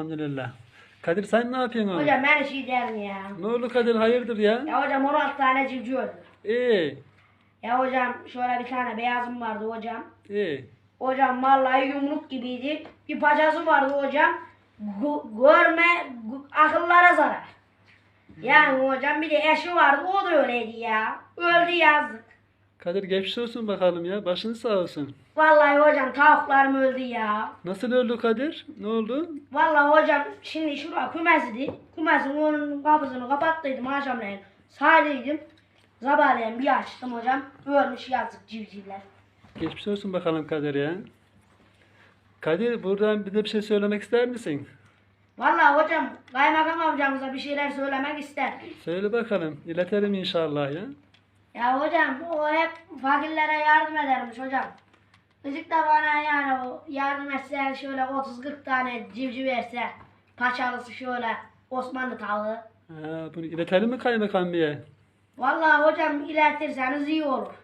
Elhamdülillah. Kadir sen ne yapıyorsun oğlum? Hocam ben şey derim ya. Ne oldu Kadir hayırdır ya? Ya hocam 16 tane civciv öldü. İyi. Ya hocam şöyle bir tane beyazım vardı hocam. İyi. Hocam vallahi yumruk gibiydi. Bir bacası vardı hocam. Gö- görme gö- akıllara zarar. Yani hocam bir de eşi vardı o da öyleydi ya. Öldü yazdık. Kadir geçmiş olsun bakalım ya. Başın sağ olsun. Vallahi hocam tavuklarım öldü ya. Nasıl öldü Kadir? Ne oldu? Vallahi hocam şimdi şurada kümesiydi. Kümesin onun kapısını kapattıydım akşamleyin. Sahildeydim. Sabahleyin bir açtım hocam. Ölmüş yazık civcivler. Geçmiş olsun bakalım Kadir ya. Kadir buradan bize bir şey söylemek ister misin? Vallahi hocam kaymakam amcamıza bir şeyler söylemek ister. Söyle bakalım. İletelim inşallah ya. Ya hocam o hep fakirlere yardım edermiş hocam. Çocuk da bana yani o yardım etse şöyle 30-40 tane civciv verse paçalısı şöyle Osmanlı tavuğu. Ha, bunu iletelim mi kaymakam beye? Vallahi hocam iletirseniz iyi olur.